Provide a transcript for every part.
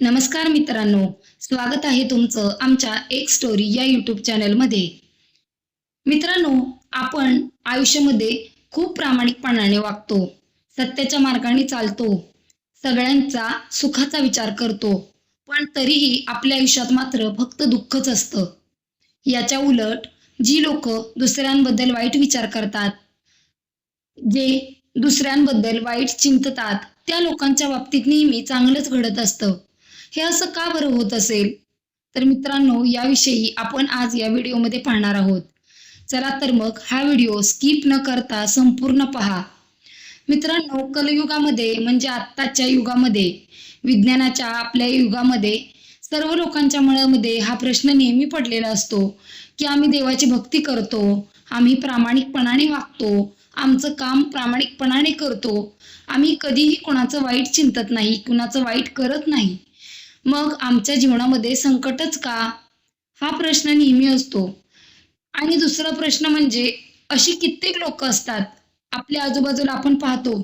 नमस्कार मित्रांनो स्वागत आहे तुमचं आमच्या एक स्टोरी या यूट्यूब चॅनलमध्ये मित्रांनो आपण आयुष्यामध्ये खूप प्रामाणिकपणाने वागतो सत्याच्या मार्गाने चालतो सगळ्यांचा सुखाचा विचार करतो पण तरीही आपल्या आयुष्यात मात्र फक्त दुःखच असतं. याच्या उलट जी लोक दुसऱ्यांबद्दल वाईट विचार करतात जे दुसऱ्यांबद्दल वाईट चिंततात त्या लोकांच्या बाबतीत नेहमी चांगलंच घडत असतं. हे असं का बरं होत असेल? तर मित्रांनो याविषयी आपण आज या व्हिडिओमध्ये पाहणार आहोत. चला तर मग हा व्हिडिओ स्किप न करता संपूर्ण पहा. मित्रांनो कलयुगामध्ये म्हणजे आत्ताच्या युगामध्ये विज्ञानाच्या आपल्या युगामध्ये सर्व लोकांच्या मनामध्ये हा प्रश्न नेहमी पडलेला असतो की आम्ही देवाची भक्ती करतो आम्ही प्रामाणिकपणाने वागतो आमचं काम प्रामाणिकपणाने करतो आम्ही कधीही कोणाचं वाईट चिंतत नाही कुणाचं वाईट करत नाही. मग आमच्या जीवनामध्ये संकटच का? हा प्रश्न नेहमी असतो. आणि दुसरा प्रश्न म्हणजे अशी कित्येक लोक असतात आपल्या आजूबाजूला आपण पाहतो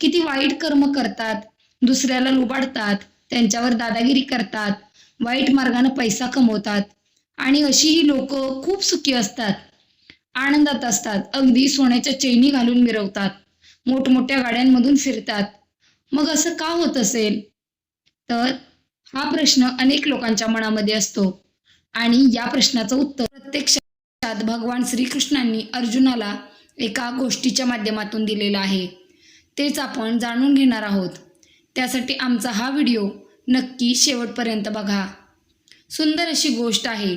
किती वाईट कर्म करतात दुसऱ्याला लुबाडतात त्यांच्यावर दादागिरी करतात वाईट मार्गाने पैसा कमवतात आणि अशी ही लोक खूप सुखी असतात आनंदात असतात अगदी सोन्याच्या चैनी घालून मिरवतात मोठमोठ्या गाड्यांमधून फिरतात. मग असं का होत असेल? तर हा प्रश्न अनेक लोकांच्या मनामध्ये असतो. आणि या प्रश्नाचं उत्तर प्रत्यक्षात भगवान श्रीकृष्णांनी अर्जुनाला एका गोष्टीच्या माध्यमातून दिलेलं आहे. तेच आपण जाणून घेणार आहोत. त्यासाठी आमचा हा व्हिडिओ नक्की शेवटपर्यंत बघा. सुंदर अशी गोष्ट आहे.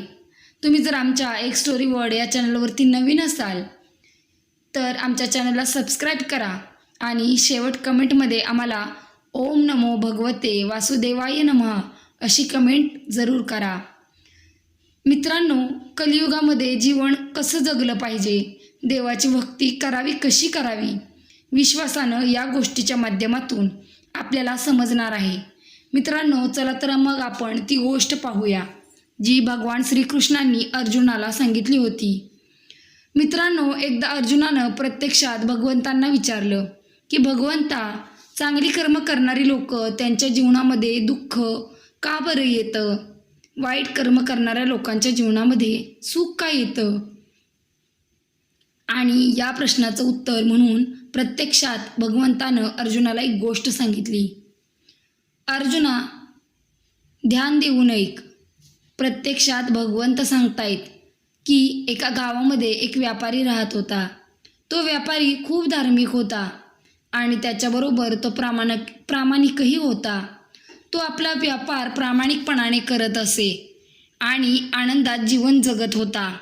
तुम्ही जर आमच्या एक स्टोरी वर्ड या चॅनलवरती नवीन असाल तर आमच्या चॅनलला सबस्क्राईब करा आणि शेवट कमेंटमध्ये आम्हाला ओम नमो भगवते वासुदेवाय नमः अशी कमेंट जरूर करा. मित्रांनो कलियुगामध्ये जीवन कसं जगलं पाहिजे? देवाची भक्ती करावी कशी करावी? विश्वासानं या गोष्टीच्या माध्यमातून आपल्याला समजणार आहे. मित्रांनो चला तर मग आपण ती गोष्ट पाहूया जी भगवान श्रीकृष्णांनी अर्जुनाला सांगितली होती. मित्रांनो एकदा अर्जुनानं प्रत्यक्षात भगवंतांना विचारलं की भगवंता चांगली कर्म करणारी लोक त्यांच्या जीवनामध्ये दुःख का बरं येतं? वाईट कर्म करणाऱ्या लोकांच्या जीवनामध्ये सुख का येतं? आणि या प्रश्नाचं उत्तर म्हणून प्रत्यक्षात भगवंतानं अर्जुनाला एक गोष्ट सांगितली. अर्जुना ध्यान देऊन ऐक. प्रत्यक्षात भगवंत सांगतायत की एका गावामध्ये एक व्यापारी राहत होता. तो व्यापारी खूप धार्मिक होता. आणि त्याच्याबरोबर तो प्रामाणिक प्रामाणिकही होता. तो आपला व्यापार प्रामाणिकपणाने करत असे आणि आनंदात जीवन जगत होता.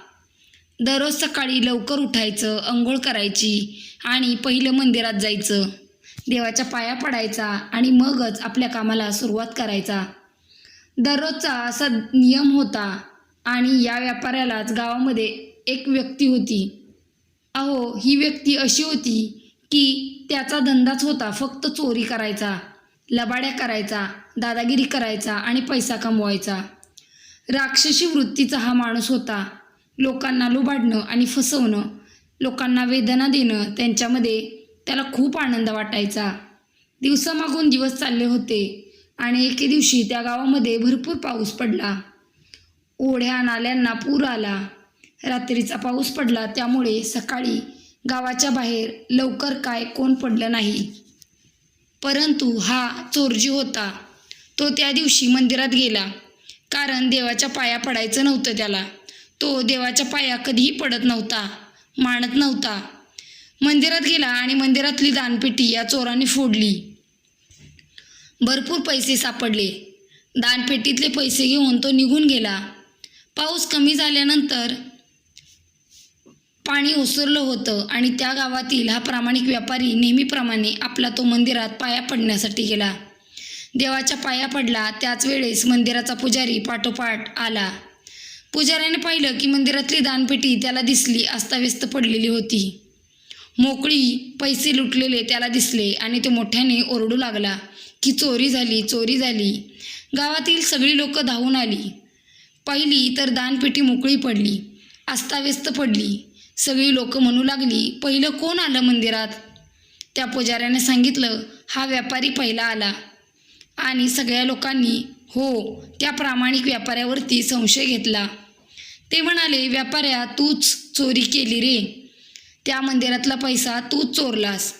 दररोज सकाळी लवकर उठायचं अंघोळ करायची आणि पहिलं मंदिरात जायचं. देवाच्या पाया पडायचा आणि मगच आपल्या कामाला सुरुवात करायचा. दररोजचा असा नियम होता आणि या व्यापाऱ्यालाच गावामध्ये एक व्यक्ती होती. अहो ही व्यक्ती अशी होती की त्याचा धंदाच होता. फक्त चोरी करायचा लबाड्या करायचा दादागिरी करायचा आणि पैसा कमवायचा. राक्षसी वृत्तीचा हा माणूस होता. लोकांना लुबाडणं आणि फसवणं लोकांना वेदना देणं त्यांच्यामध्ये त्याला खूप आनंद वाटायचा. दिवसामागून दिवस चालले होते आणि एके दिवशी त्या गावामध्ये भरपूर पाऊस पडला. ओढ्या नाल्यांना पूर आला. रात्रीचा पाऊस पडला त्यामुळे सकाळी गावाच्या बाहेर लवकर काय कोण पडलं नाही. परंतु हा चोरजी होता. तो त्या दिवशी मंदिरात गेला. कारण देवाच्या पाया पडायचं नव्हतं त्याला. तो देवाच्या पाया कधीही पडत नव्हता मानत नव्हता. मंदिरात गेला आणि मंदिरातली दानपेटी या चोराने फोडली. भरपूर पैसे सापडले. दानपेटीतले पैसे घेऊन तो निघून गेला. पाऊस कमी झाल्यानंतर पाणी ओसरलं होतं आणि त्या गावातील हा प्रामाणिक व्यापारी नेहमीप्रमाणे आपला तो मंदिरात पाया पडण्यासाठी गेला. देवाच्या पाया पडला त्याच वेळेस मंदिराचा पुजारी पाठोपाठ आला. पुजाऱ्याने पाहिलं की मंदिरातली दानपेटी त्याला दिसली अस्ताव्यस्त पडलेली होती. मोकळी पैसे लुटलेले त्याला दिसले आणि तो मोठ्याने ओरडू लागला की चोरी झाली चोरी झाली. गावातील सगळी लोकं धावून आली. पहिली तर दानपेटी मोकळी पडली अस्ताव्यस्त पडली. सगळी लोक म्हणू लागली पहिलं कोण आलं मंदिरात? त्या पुजाऱ्याने सांगितलं हा व्यापारी पहिला आला. आणि सगळ्या लोकांनी हो त्या प्रामाणिक व्यापाऱ्यावरती संशय घेतला. ते म्हणाले व्यापाऱ्या तूच चोरी केली रे. त्या मंदिरातला पैसा तूच चोरलास.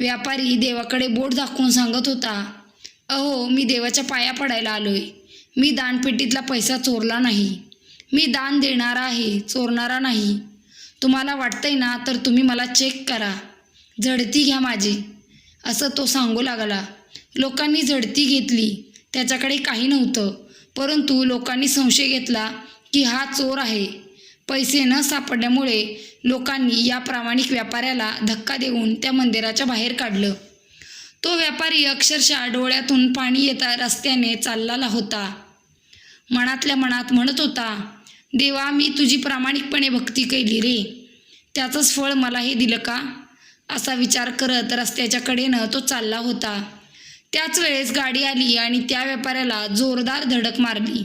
व्यापारी देवाकडे बोट दाखवून सांगत होता अहो मी देवाच्या पाया पडायला आलोय. मी दानपेटीतला पैसा चोरला नाही. मी दान देणारा आहे चोरणारा नाही. तुम्हाला वाटतंय ना तर तुम्ही मला चेक करा. झडती घ्या माझी. असं तो सांगू लागला. लोकांनी झडती घेतली. त्याच्याकडे काही नव्हतं. परंतु लोकांनी संशय घेतला की हा चोर आहे. पैसे न सापडल्यामुळे लोकांनी या प्रामाणिक व्यापाऱ्याला धक्का देऊन त्या मंदिराच्या बाहेर काढलं. तो व्यापारी अक्षरशः डोळ्यातून पाणी येता रस्त्याने चाललेला होता. मनातल्या मनात म्हणत होता देवा मी तुझी प्रामाणिकपणे भक्ती केली रे. त्याचंच फळ मला हे दिलं का? असा विचार करत रस्त्याच्या कडेनं तो चालला होता. त्याच वेळेस गाडी आली आणि त्या व्यापाऱ्याला जोरदार धडक मारली.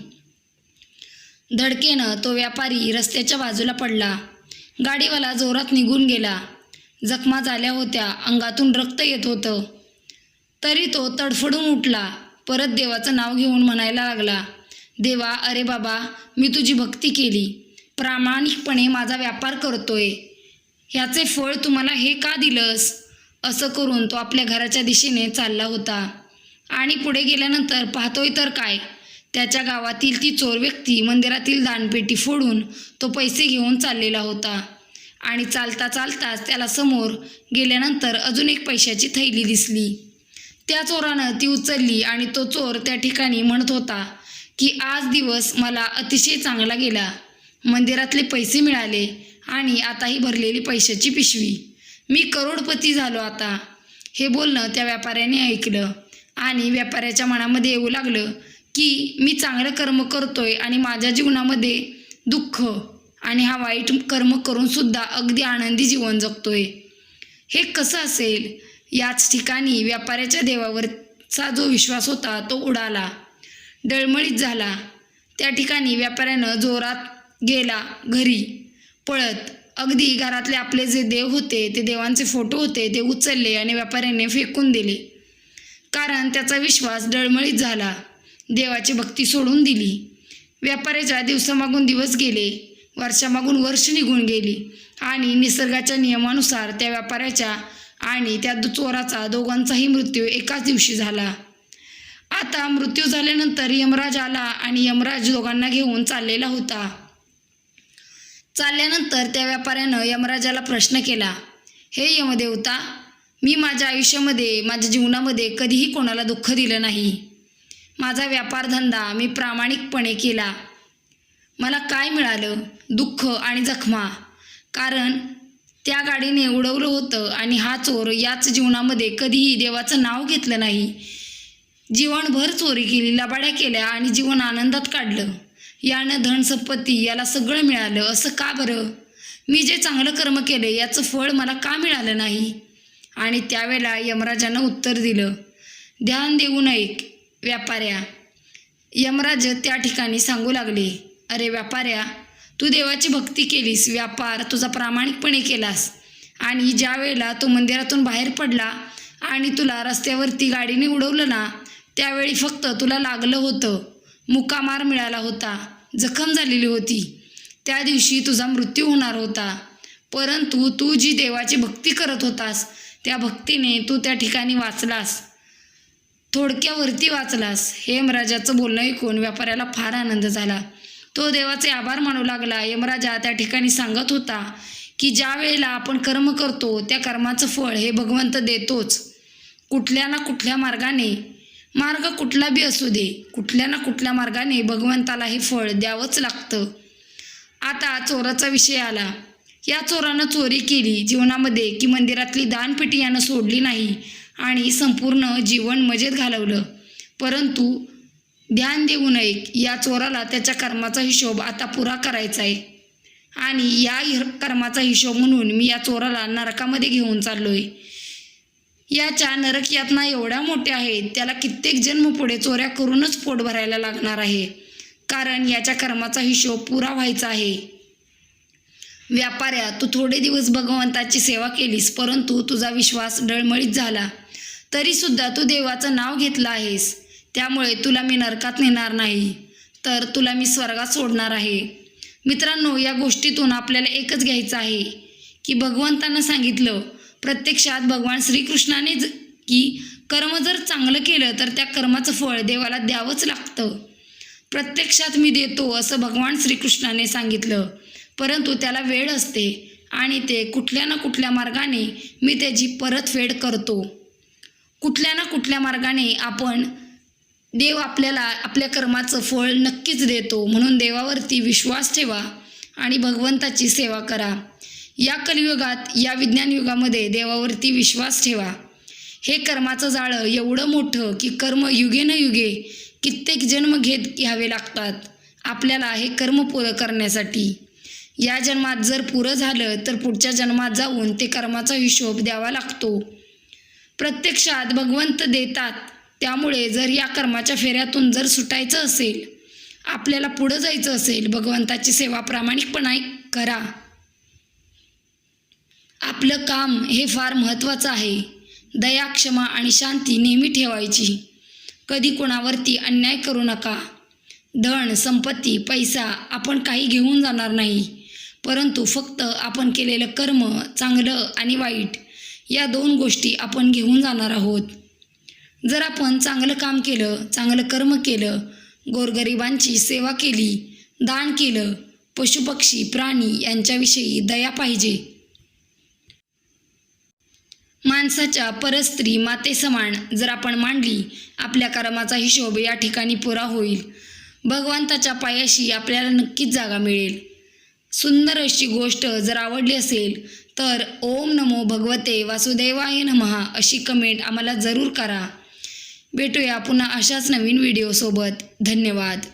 धडकेनं तो व्यापारी रस्त्याच्या बाजूला पडला. गाडीवाला जोरात निघून गेला. जखमा झाल्या होत्या अंगातून रक्त येत होतं. तरी तो तडफडून उठला. परत देवाचं नाव घेऊन म्हणायला लागला देवा अरे बाबा मी तुझी भक्ती केली. प्रामाणिकपणे माझा व्यापार करतोय. ह्याचे फळ तुम्हाला हे का दिलंस? असं करून तो आपल्या घराच्या दिशेने चालला होता. आणि पुढे गेल्यानंतर पाहतोय तर काय? त्याच्या गावातील ती चोर व्यक्ती मंदिरातील दानपेटी फोडून तो पैसे घेऊन चाललेला होता. आणि चालता चालताच त्याला समोर गेल्यानंतर अजून एक पैशाची थैली दिसली. त्या चोरानं ती उचलली आणि तो चोर त्या ठिकाणी म्हणत होता की आज दिवस मला अतिशय चांगला गेला. मंदिरातले पैसे मिळाले आणि आताही भरलेली पैशाची पिशवी. मी करोडपती झालो आता. हे बोलणं त्या व्यापाऱ्याने ऐकलं आणि व्यापाऱ्याच्या मनामध्ये येऊ लागलं की मी चांगलं कर्म करतोय आणि माझ्या जीवनामध्ये दुःख आणि हा वाईट कर्म करूनसुद्धा अगदी आनंदी जीवन जगतोय. हे कसं असेल? याच ठिकाणी व्यापाऱ्याच्या देवावरचा जो विश्वास होता तो उडाला. डळमळीत झाला. त्या ठिकाणी व्यापाऱ्यानं जोरात गेला घरी. पळत. अगदी घरातले आपले जे देव होते ते देवांचे फोटो होते ते उचलले आणि व्यापाऱ्याने फेकून दिले. कारण त्याचा विश्वास डळमळीत झाला. देवाची भक्ती सोडून दिली. व्यापाऱ्याच्या दिवसामागून दिवस गेले वर्षामागून वर्ष निघून गेली आणि निसर्गाच्या नियमानुसार त्या व्यापाऱ्याच्या आणि त्या दु- चोराचा दोघांचाही मृत्यू एकाच दिवशी झाला. आता मृत्यू झाल्यानंतर यमराज आला आणि यमराज दोघांना घेऊन चाललेला होता. चालल्यानंतर त्या व्यापाऱ्यानं यमराजाला प्रश्न केला हे यमदेवता मी माझ्या आयुष्यामध्ये माझ्या जीवनामध्ये कधीही कोणाला दुःख दिलं नाही. माझा व्यापारधंदा मी प्रामाणिकपणे केला. मला काय मिळालं? दुःख आणि जखमा. कारण त्या गाडीने उडवलं होतं आणि हा चोर याच जीवनामध्ये कधीही देवाचं नाव घेतलं नाही. जीवनभर चोरी केली लबाड्या केल्या आणि जीवन आनंदात काढलं. यानं धन संपत्ती याला सगळं मिळालं. असं का बरं? मी जे चांगलं कर्म केले याचं फळ मला का मिळालं नाही? आणि त्यावेळेला यमराजानं उत्तर दिलं ध्यान देऊ ऐक व्यापाऱ्या. यमराज त्या ठिकाणी सांगू लागले अरे व्यापाऱ्या तू देवाची भक्ती केलीस व्यापार तुझा प्रामाणिकपणे केलास. आणि ज्या वेळेला तो मंदिरातून बाहेर पडला आणि तुला रस्त्यावरती गाडीने उडवलं ना त्यावेळी फक्त तुला लागलं होतं. मुकामार मिळाला होता. जखम झालेली होती. त्या दिवशी तुझा मृत्यू होणार होता. परंतु तू जी देवाची भक्ती करत होतास त्या भक्तीने तू त्या ठिकाणी वाचलास. थोडक्यावरती वाचलास. हे यमराजाचं बोलणं ऐकून व्यापाऱ्याला फार आनंद झाला. तो देवाचे आभार मानू लागला. यमराजा त्या ठिकाणी सांगत होता की ज्या वेळेला आपण कर्म करतो त्या कर्माचं फळ हे भगवंत देतोच. कुठल्या ना कुठल्या मार्गाने मार्ग कुठला बी असू दे कुठल्या ना कुठल्या मार्गाने भगवंताला हे फळ द्यावंच लागतं. आता चोराचा विषय आला. या चोरानं चोरी केली जीवनामध्ये की मंदिरातली दानपेटी यानं सोडली नाही आणि संपूर्ण जीवन मजेत घालवलं. परंतु ध्यान देऊ नये या चोराला त्याच्या कर्माचा हिशोब आता पुरा करायचा आहे. आणि या कर्माचा हिशोब म्हणून मी या चोराला नरकामध्ये घेऊन चाललो आहे याच्या नरक यातना एवढ्या मोठ्या आहेत त्याला कित्येक जन्म पुढे चोऱ्या करूनच पोट भरायला लागणार आहे. कारण याच्या कर्माचा हिशोब पुरा व्हायचा आहे. व्यापाऱ्या तू थोडे दिवस भगवंताची सेवा केलीस परंतु तुझा विश्वास डळमळीत झाला. तरीसुद्धा तू देवाचं नाव घेतलं आहेस. त्यामुळे तुला मी नरकात नेणार नाही. तर तुला मी स्वर्गात सोडणार आहे. मित्रांनो या गोष्टीतून आपल्याला एकच घ्यायचं आहे की भगवंतानं सांगितलं प्रत्यक्षात भगवान श्रीकृष्णाने ज- की कर्म जर चांगलं केलं तर त्या कर्माचं फळ देवाला द्यावंच लागतं. प्रत्यक्षात मी देतो असं भगवान श्रीकृष्णाने सांगितलं. परंतु त्याला वेळ असते आणि ते कुठल्या ना कुठल्या मार्गाने मी त्याची परतफेड करतो. कुठल्या ना कुठल्या मार्गाने आपण देव आपल्याला आपल्या कर्माचं फळ नक्कीच देतो म्हणून देवावरती विश्वास ठेवा आणि भगवंताची सेवा करा. या कलियुगात या विज्ञान युगामध्ये देवावरती विश्वास ठेवा. हे कर्माचं जाळं एवढं मोठं की कर्म युगे न युगे कित्येक जन्म घेत घ्यावे लागतात. आपल्याला हे कर्म पुरं करण्यासाठी. या जन्मात जर पुरं झालं तर पुढच्या जन्मात जाऊन ते कर्माचा हिशोब द्यावा लागतो. प्रत्यक्षात भगवंत देतात. त्यामुळे जर या कर्माच्या फेऱ्यातून जर सुटायचं असेल आपल्याला पुढं जायचं असेल भगवंताची सेवा प्रामाणिकपणे करा. आपलं काम हे फार महत्त्वाचं आहे. दया क्षमा आणि शांती नेहमी ठेवायची. कधी कोणावरती अन्याय करू नका. धन संपत्ती पैसा आपण काही घेऊन जाणार नाही. परंतु फक्त आपण केलेलं कर्म चांगलं आणि वाईट या दोन गोष्टी आपण घेऊन जाणार आहोत. जर आपण चांगलं काम केलं चांगलं कर्म केलं गोरगरिबांची सेवा केली दान केलं पशुपक्षी प्राणी यांच्याविषयी दया पाहिजे माणसाच्या परस्त्री मातेसमान जर आपण मांडली आपल्या कर्माचा हिशोब या ठिकाणी पुरा होईल. भगवंताच्या पायाशी आपल्याला नक्कीच जागा मिळेल. सुंदर अशी गोष्ट जर आवडली असेल तर ओम नमो भगवते वासुदेवाय नमहा अशी कमेंट आम्हाला जरूर करा. भेटूया पुन्हा अशाच नवीन व्हिडिओसोबत धन्यवाद.